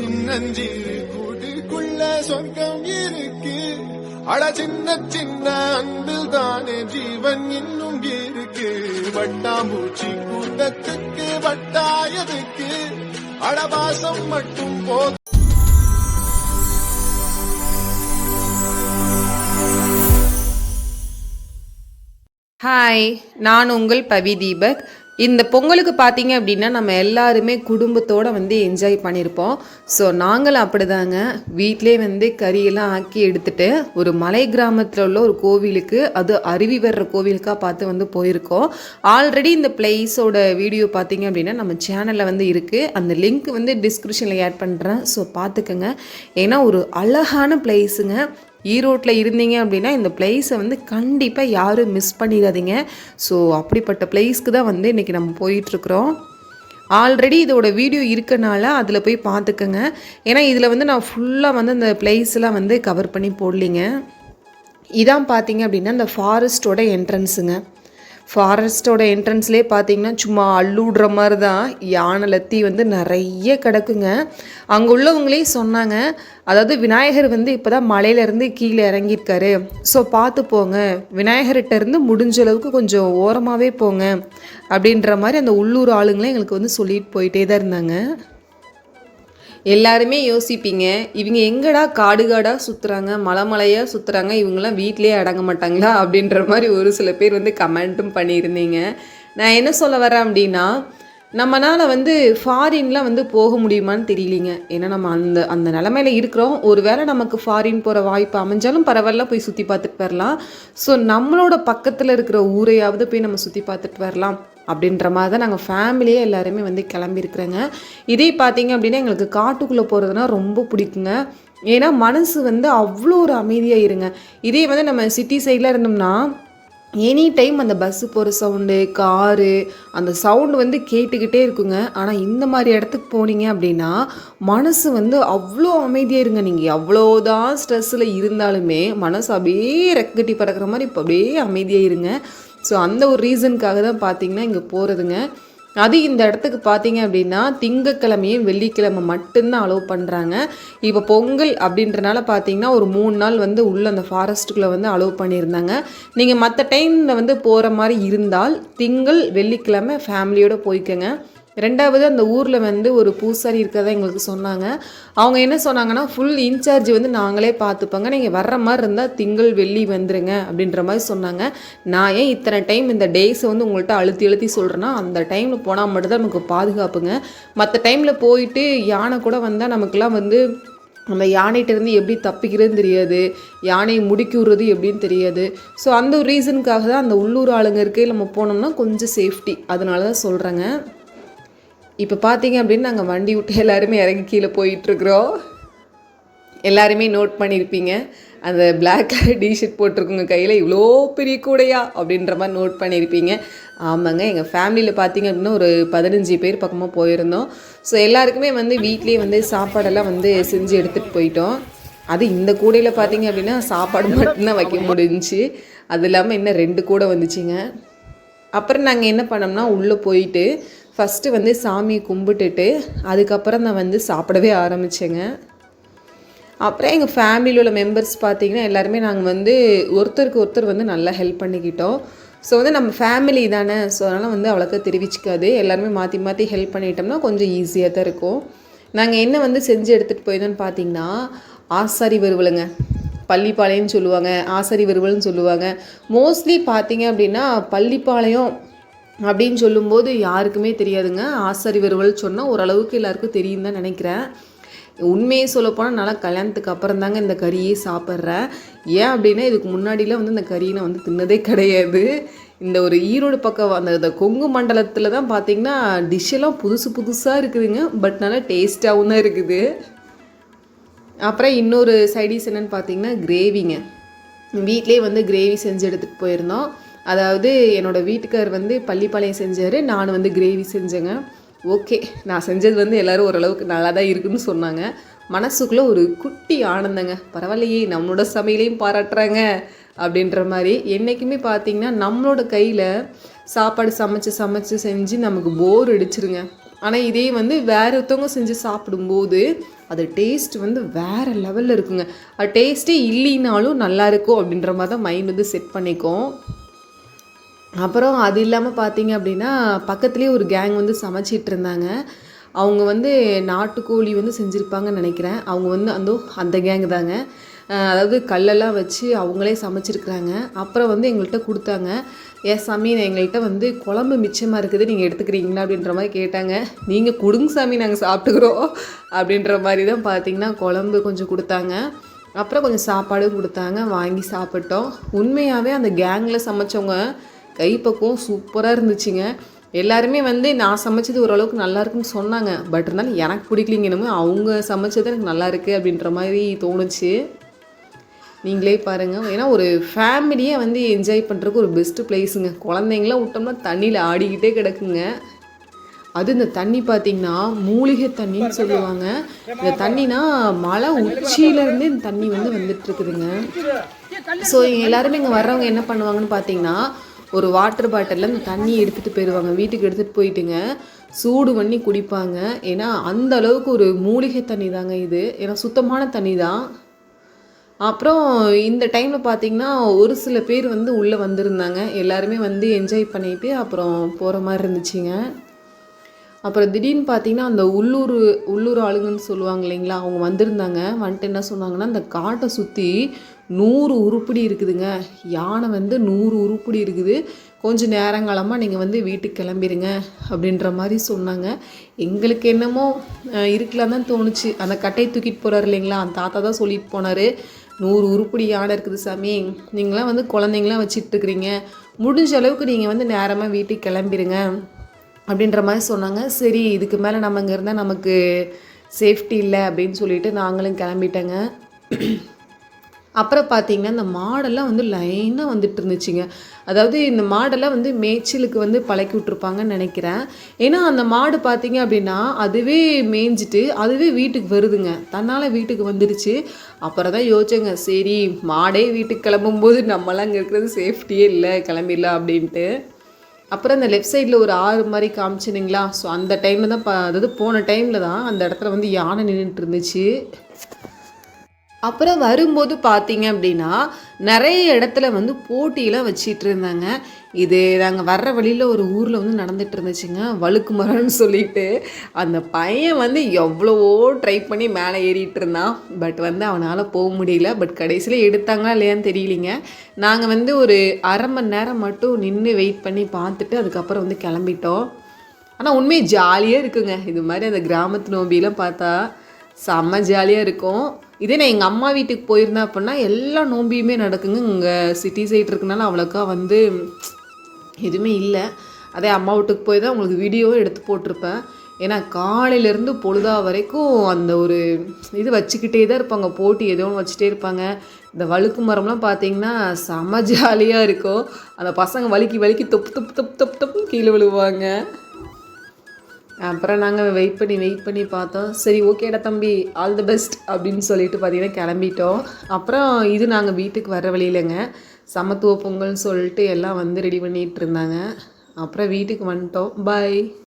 சின்னஞ்சிறு கூட்டுக்குள்ள சொர்க்கம் இருக்கு. அட சின்ன சின்ன அன்பில் தானே ஜீவன் இன்னும் இருக்கு. வட்டாம்பூச்சி கூட்டத்துக்கு வட்டாயதுக்கு அடபாசம் மட்டும் போதும் ஹாய் நான் உங்கள் பவி தீபக். இந்த பொங்கலுக்கு பார்த்தீங்க அப்படின்னா நம்ம எல்லாருமே குடும்பத்தோடு வந்து என்ஜாய் பண்ணியிருப்போம் ஸோ நாங்களும் அப்படிதாங்க. வீட்டிலே வந்து கறியெல்லாம் ஆக்கி எடுத்துட்டு ஒரு மலை கிராமத்தில் உள்ள ஒரு கோவிலுக்கு அது அருவி வர்ற கோவிலுக்காக பார்த்து வந்து போயிருக்கோம். ஆல்ரெடி இந்த பிளேஸோட வீடியோ பார்த்தீங்க அப்படின்னா நம்ம சேனலில் வந்து இருக்குது அந்த லிங்க் வந்து டிஸ்கிரிப்ஷனில் ஆட் பண்ணுறேன் ஸோ பார்த்துக்கோங்க ஏன்னா ஒரு அழகான பிளேஸுங்க ஈரோட்டில் இருந்தீங்க அப்படின்னா இந்த பிளேஸை வந்து கண்டிப்பாக யாரும் மிஸ் பண்ணிடாதீங்க. ஸோ அப்படிப்பட்ட பிளேஸ்க்கு தான் வந்து இன்றைக்கி நம்ம போயிட்டுருக்குறோம். ஆல்ரெடி இதோட வீடியோ இருக்கனால அதில் போய் பார்த்துக்கோங்க. ஏன்னா இதில் வந்து நான் ஃபுல்லாக வந்து அந்த பிளேஸ்லாம் வந்து கவர் பண்ணி போடலிங்க. இதான் பார்த்தீங்க அப்படின்னா இந்த ஃபாரஸ்ட்டோட என்ட்ரன்ஸுங்க ஃபாரஸ்ட்டோட என்ட்ரன்ஸ்லேயே பார்த்தீங்கன்னா சும்மா அள்ளுடுற மாதிரி தான் யானை லத்தி வந்து நிறைய கிடக்குங்க. அங்கே உள்ளவங்களே சொன்னாங்க. அதாவது விநாயகர் வந்து இப்போ தான் மலையிலேருந்து கீழே இறங்கியிருக்காரு. ஸோ பார்த்து போங்க. விநாயகர்கிட்டருந்து முடிஞ்ச அளவுக்கு கொஞ்சம் ஓரமாகவே போங்க. அப்படின்ற மாதிரி அந்த உள்ளூர் ஆளுங்களே எங்களுக்கு வந்து சொல்லிட்டு போயிட்டே தான் இருந்தாங்க. எல்லாருமே யோசிப்பீங்க. இவங்க எங்கடா காடு காடாக சுற்றுறாங்க மலை மலையாக சுற்றுறாங்க இவங்கெல்லாம் வீட்டிலே அடங்க மாட்டாங்களா அப்படின்ற மாதிரி ஒரு சில பேர் வந்து கமெண்ட்டும் பண்ணியிருந்தீங்க. நான் என்ன சொல்ல வரேன் அப்படின்னா நம்மளால் வந்து ஃபாரின்லாம் வந்து போக முடியுமான்னு தெரியலிங்க. ஏன்னா நம்ம அந்த அந்த நிலமையில இருக்கிறோம். ஒரு வேளை நமக்கு ஃபாரின் போகிற வாய்ப்பு அமைஞ்சாலும் பரவாயில்ல போய் சுற்றி பார்த்துட்டு வரலாம். ஸோ நம்மளோட பக்கத்தில் இருக்கிற ஊரையாவது போய் நம்ம சுற்றி பார்த்துட்டு வரலாம். அப்படின்ற மாதிரி தான் நாங்கள் ஃபேமிலியே எல்லாருமே வந்து கிளம்பியிருக்கிறேங்க. இதே பார்த்தீங்க அப்படின்னா எங்களுக்கு காட்டுக்குள்ளே போகிறதுனா ரொம்ப பிடிக்குங்க. ஏன்னா மனசு வந்து அவ்வளோ ஒரு அமைதியாக இருங்க. இதே வந்து நம்ம சிட்டி சைடில் இருந்தோம்னா எனி டைம் அந்த பஸ்ஸு போகிற சவுண்டு காரு அந்த சவுண்டு வந்து கேட்டுக்கிட்டே இருக்குங்க. ஆனால் இந்த மாதிரி இடத்துக்கு போனீங்க அப்படின்னா மனசு வந்து அவ்வளோ அமைதியாக இருங்க. நீங்கள் எவ்வளோதான் ஸ்ட்ரெஸ்ஸில் இருந்தாலுமே மனசு அப்படியே ரெக்கட்டி பறக்கிற மாதிரி இப்போ அப்படியே அமைதியாக இருங்க. ஸோ அந்த ஒரு ரீசனுக்காக தான் பார்த்தீங்கன்னா இங்கே போகிறதுங்க அது இந்த இடத்துக்கு பார்த்தீங்க அப்படின்னா திங்கக்கிழமையும் வெள்ளிக்கிழமை மட்டும்தான் அலோவ் பண்ணுறாங்க இப்போ பொங்கல் அப்படின்றனால பார்த்தீங்கன்னா ஒரு மூணு நாள் வந்து உள்ளே அந்த ஃபாரஸ்ட்டுக்குள்ளே வந்து அலோவ் பண்ணியிருந்தாங்க. நீங்கள் மற்ற டைமில் வந்து போகிற மாதிரி இருந்தால் திங்கள் வெள்ளிக்கிழமை ஃபேமிலியோடு போய்க்கோங்க. ரெண்டாவது அந்த ஊரில் வந்து ஒரு பூசாரி இருக்கிறதா எங்களுக்கு சொன்னாங்க. அவங்க என்ன சொன்னாங்கன்னா ஃபுல் இன்சார்ஜ் வந்து நாங்களே பார்த்துப்போங்க நீங்கள் வர்ற மாதிரி இருந்தால் திங்கள் வெள்ளி வந்துருங்க அப்படின்ற மாதிரி சொன்னாங்க. நான் ஏன் இத்தனை டைம் இந்த டேஸை வந்து உங்கள்கிட்ட அழுத்தி அழுத்தி சொல்கிறேன்னா அந்த டைமில் போனால் மட்டும்தான் நமக்கு பாதுகாப்புங்க. மற்ற டைமில் போயிட்டு யானை கூட வந்தால் நமக்குலாம் வந்து அந்த யானைகிட்டேருந்து எப்படி தப்பிக்கிறதுன்னு தெரியாது. யானையை முடுக்கி விடுறது எப்படின்னு தெரியாது. ஸோ அந்த ஒரு ரீசனுக்காக தான் அந்த உள்ளூர் ஆளுங்க இருக்கே நம்ம போனோம்னா கொஞ்சம் சேஃப்டி அதனால தான் சொல்கிறேங்க இப்போ பார்த்தீங்க அப்படின்னு நாங்கள் வண்டி விட்டு எல்லாருமே இறங்கி கீழே போயிட்டுருக்குறோம். எல்லாருமே நோட் பண்ணியிருப்பீங்க அந்த பிளாக் கலர் டிஷர்ட் போட்டிருக்குங்க கையில் இவ்வளோ பெரிய கூடையா அப்படின்ற மாதிரி நோட் பண்ணியிருப்பீங்க ஆமாங்க எங்கள் ஃபேமிலியில் பார்த்தீங்க அப்படின்னா ஒரு பதினஞ்சு பேர் பக்கமாக போயிருந்தோம். ஸோ எல்லாருக்குமே வந்து வீட்லேயே வந்து சாப்பாடெல்லாம் வந்து செஞ்சு எடுத்துகிட்டு போயிட்டோம். அது இந்த கூடையில் பார்த்தீங்க அப்படின்னா சாப்பாடு மட்டும்தான் வைக்க முடிஞ்சிச்சு அது இல்லாமல் இன்னும் ரெண்டு கூடை வந்துச்சுங்க. அப்புறம் நாங்கள் என்ன பண்ணோம்னா உள்ளே போயிட்டு ஃபஸ்ட்டு வந்து சாமியை கும்பிட்டுட்டு அதுக்கப்புறம் நான் வந்து சாப்பிடவே ஆரம்பித்தேங்க அப்புறம் எங்கள் ஃபேமிலியில் உள்ள மெம்பர்ஸ் பார்த்தீங்கன்னா எல்லாருமே நாங்கள் வந்து ஒருத்தருக்கு ஒருத்தர் வந்து நல்லா ஹெல்ப் பண்ணிக்கிட்டோம். ஸோ வந்து நம்ம ஃபேமிலி தானே. ஸோ அதனால் வந்து அவ்வளோக்கா தெரிவிச்சிக்காது. எல்லாருமே மாற்றி மாற்றி ஹெல்ப் பண்ணிட்டோம்னா கொஞ்சம் ஈஸியாக தான் இருக்கும். நாங்கள் என்ன வந்து செஞ்சு எடுத்துகிட்டு போயிருந்தோம்னு பார்த்தீங்கன்னா ஆசாரி வருவலுங்க பள்ளிப்பாளையம்னு சொல்லுவாங்க ஆசாரி வருவல்னு சொல்லுவாங்க. மோஸ்ட்லி பார்த்தீங்க அப்படின்னா பள்ளிப்பாளையம் அப்படின்னு சொல்லும்போது யாருக்குமே தெரியாதுங்க. ஆசாரி சொன்னால் ஓரளவுக்கு எல்லாருக்கும் தெரியும் தான் நினைக்கிறேன். உண்மையை சொல்லப்போனால் நல்லா கல்யாணத்துக்கு அப்புறம் தாங்க இந்த கறியே சாப்பிட்றேன் ஏன் அப்படின்னா இதுக்கு முன்னாடிலாம் வந்து இந்த கறியை நான் வந்து தின்னதே கிடையாது. இந்த ஒரு ஈரோடு பக்கம் அந்த இந்த கொங்கு மண்டலத்தில் தான் பார்த்தீங்கன்னா டிஷ்ஷெல்லாம் புதுசு புதுசாக இருக்குதுங்க. பட் நல்லா டேஸ்ட்டாகவும் தான் இருக்குது. அப்புறம் இன்னொரு சைடிஸ் என்னென்னு பார்த்தீங்கன்னா கிரேவிங்க வீட்லேயே வந்து கிரேவி செஞ்சு எடுத்துகிட்டு போயிருந்தோம். அதாவது என்னோடய வீட்டுக்கார் வந்து பள்ளிப்பாளையம் செஞ்சார் நான் வந்து கிரேவி செஞ்சேங்க. ஓகே நான் செஞ்சது வந்து எல்லோரும் ஓரளவுக்கு நல்லா தான் இருக்குன்னு சொன்னாங்க. மனசுக்குள்ளே ஒரு குட்டி ஆனந்தங்க. பரவாயில்லையே நம்மளோட சமையலையும் பாராட்டுறாங்க அப்படின்ற மாதிரி. என்றைக்குமே பார்த்திங்கன்னா நம்மளோட கையில் சாப்பாடு சமைச்சு சமைச்சு செஞ்சு நமக்கு போர் அடிச்சிருங்க. ஆனால் இதே வந்து வேறு ஒருத்தவங்க செஞ்சு சாப்பிடும்போது அது டேஸ்ட் வந்து வேறு லெவலில் இருக்குங்க. அது டேஸ்ட்டே இல்லைனாலும் நல்லாயிருக்கும் அப்படின்ற மாதிரி தான் மைண்ட் வந்து செட் பண்ணிக்கும். அப்புறம் அது இல்லாமல் பார்த்தீங்க அப்படின்னா பக்கத்துலேயே ஒரு கேங் வந்து சமைச்சிட்டு இருந்தாங்க அவங்க வந்து நாட்டுக்கோழி வந்து செஞ்சுருப்பாங்கன்னு நினைக்கிறேன். அவங்க வந்து அந்த அந்த கேங் தாங்க. அதாவது கல்லெல்லாம் வச்சு அவங்களே சமைச்சிருக்கிறாங்க. அப்புறம் வந்து எங்கள்கிட்ட கொடுத்தாங்க. ஏ சாமி எங்கள்கிட்ட வந்து குழம்பு மிச்சமாக இருக்குது நீங்கள் எடுத்துக்கிறீங்களா? அப்படின்ற மாதிரி கேட்டாங்க. நீங்கள் கொடுங்க சாமி நாங்கள் சாப்பிட்டுக்கிறோம். அப்படின்ற மாதிரி தான் பார்த்தீங்கன்னா குழம்பு கொஞ்சம் கொடுத்தாங்க. அப்புறம் கொஞ்சம் சாப்பாடும் கொடுத்தாங்க. வாங்கி சாப்பிட்டோம். உண்மையாகவே அந்த கேங்கில் சமைச்சவங்க கைப்பக்குவம் சூப்பராக இருந்துச்சுங்க. எல்லாருமே வந்து நான் சமைச்சது ஓரளவுக்கு நல்லா இருக்குன்னு சொன்னாங்க. பட் இருந்தாலும் எனக்கு பிடிக்கலிங்க என்னமோ அவங்க சமைச்சது எனக்கு நல்லா இருக்குது அப்படின்ற மாதிரி தோணுச்சு. நீங்களே பாருங்கள் ஏன்னா ஒரு ஃபேமிலியே வந்து என்ஜாய் பண்ணுறதுக்கு ஒரு பெஸ்ட்டு பிளேஸுங்க குழந்தைங்களாம் விட்டோம்னா தண்ணியில் ஆடிக்கிட்டே கிடக்குங்க. அது இந்த தண்ணி பார்த்தீங்கன்னா மூலிகை தண்ணின்னு சொல்லுவாங்க. இந்த தண்ணினா மலை உச்சியிலேருந்து இந்த தண்ணி வந்து வந்துட்டுருக்குதுங்க ஸோ எல்லாருமே இங்கே வர்றவங்க என்ன பண்ணுவாங்கன்னு பார்த்தீங்கன்னா ஒரு வாட்டர் பாட்டிலில் அந்த தண்ணி எடுத்துகிட்டு போயிடுவாங்க. வீட்டுக்கு எடுத்துகிட்டு போயிட்டுங்க சூடு பண்ணி குடிப்பாங்க. ஏன்னா அந்த அளவுக்கு ஒரு மூலிகை தண்ணி தாங்க இது. ஏன்னா சுத்தமான தண்ணி தான். அப்புறம் இந்த டைமில் பார்த்தீங்கன்னா ஒரு சில பேர் வந்து உள்ளே வந்திருந்தாங்க. எல்லாருமே வந்து என்ஜாய் பண்ணிட்டு அப்புறம் போகிற மாதிரி இருந்துச்சுங்க. அப்புறம் திடீர்னு பார்த்தீங்கன்னா அந்த உள்ளூர் உள்ளூர் ஆளுங்கன்னு சொல்லுவாங்க இல்லைங்களா அவங்க வந்திருந்தாங்க. வந்துட்டு என்ன சொன்னாங்கன்னா அந்த காட்டை சுற்றி நூறு உருப்படி இருக்குதுங்க. யானை வந்து நூறு உருப்படி இருக்குது. கொஞ்சம் நேரங்காலமாக நீங்கள் வந்து வீட்டுக்கு கிளம்பிடுங்க அப்படின்ற மாதிரி சொன்னாங்க. எங்களுக்கு என்னமோ இருக்கலாம் தான் தோணுச்சு. அந்த கட்டையை தூக்கிட்டு போகிறார் இல்லைங்களா அந்த தாத்தா தான் சொல்லிட்டு போனார். நூறு உருப்படி யானை இருக்குது சாமி. நீங்களாம் வந்து குழந்தைங்களாம் வச்சிட்டு இருக்கிறீங்க. முடிஞ்ச அளவுக்கு நீங்கள் வந்து நேரமாக வீட்டுக்கு கிளம்பிடுங்க அப்படின்ற மாதிரி சொன்னாங்க. சரி இதுக்கு மேலே நம்ம இங்கே இருந்தால் நமக்கு சேஃப்டி இல்லை அப்படின்னு சொல்லிட்டு நாங்களும் கிளம்பிட்டேங்க. அப்புறம் பார்த்தீங்கன்னா இந்த மாடெல்லாம் வந்து லைனாக வந்துட்டு இருந்துச்சுங்க. அதாவது இந்த மாடெல்லாம் வந்து மேய்ச்சலுக்கு வந்து பழக்கி விட்ருப்பாங்கன்னு நினைக்கிறேன். ஏன்னா அந்த மாடு பார்த்தீங்க அப்படின்னா அதுவே மேய்ஞ்சிட்டு அதுவே வீட்டுக்கு வருதுங்க. தன்னால் வீட்டுக்கு வந்துடுச்சு அப்புறம் தான் யோசிச்சேங்க சரி மாடே வீட்டுக்கு கிளம்பும்போது நம்மலாம் இங்கே இருக்கிறது சேஃப்டியே இல்லை கிளம்பிடலாம் அப்படின்ட்டு. அப்புறம் அந்த லெஃப்ட் சைடில் ஒரு ஆறு மாதிரி காமிச்சினுங்களா? ஸோ அந்த டைமில் தான் ப அதாவது போன டைமில் தான் அந்த இடத்துல வந்து யானை நின்றுட்டு இருந்துச்சு. அப்புறம் வரும்போது பார்த்தீங்க அப்படின்னா நிறைய இடத்துல வந்து போட்டியெல்லாம் வச்சிட்டு இருந்தாங்க. இது நாங்கள் வர்ற வழியில் ஒரு ஊரில் வந்து நடந்துட்டு இருந்துச்சுங்க வழுக்கு மரம்னு சொல்லிட்டு. அந்த பையன் வந்து எவ்வளவோ ட்ரை பண்ணி மேலே ஏறிட்டு இருந்தான். பட் வந்து அவனால் போக முடியல. பட் கடைசியில் எடுத்தாங்களா இல்லையான்னு தெரியலிங்க. நாங்கள் வந்து ஒரு அரை மணி நேரம் மட்டும் நின்று வெயிட் பண்ணி பார்த்துட்டு அதுக்கப்புறம் வந்து கிளம்பிட்டோம். ஆனால் உண்மையை ஜாலியாக இருக்குங்க. இது மாதிரி அந்த கிராமத்து நோம்பியெல்லாம் பார்த்தா செம்ம ஜாலியாக இருக்கும். இதே நான் எங்கள் அம்மா வீட்டுக்கு போயிருந்தேன் அப்படின்னா எல்லா நோம்பியுமே நடக்குங்க. இங்கே சிட்டி சைடு இருக்கனால அவ்வளோக்கா வந்து எதுவுமே இல்லை. அதே அம்மா வீட்டுக்கு போய் தான் உங்களுக்கு வீடியோவும் எடுத்து போட்டிருப்பேன். ஏன்னா காலையிலேருந்து பொழுதா வரைக்கும் அந்த ஒரு இது வச்சுக்கிட்டே தான் இருப்பாங்க. போட்டி ஏதோ ஒன்று வச்சுட்டே இருப்பாங்க. இந்த வழுக்கு மரம்லாம் பார்த்தீங்கன்னா செம ஜாலியாக இருக்கும். அந்த பசங்க வலிக்கி வலிக்கி தொப்பு தொப்பு தொப்பு தொப்பு தொப்புன்னு கீழே விழுவாங்க. அப்புறம் நாங்கள் வெயிட் பண்ணி வெயிட் பண்ணி பார்த்தோம். சரி ஓகேடா தம்பி ஆல் தி பெஸ்ட் அப்படின்னு சொல்லிட்டு பார்த்தீங்கன்னா கிளம்பிட்டோம். அப்புறம் இது நாங்கள் வீட்டுக்கு வர வழியிலங்க சமத்துவ பொங்கல்னு சொல்லிட்டு எல்லாம் வந்து ரெடி பண்ணிகிட்டு இருந்தாங்க. அப்புறம் வீட்டுக்கு வந்துட்டோம். பாய்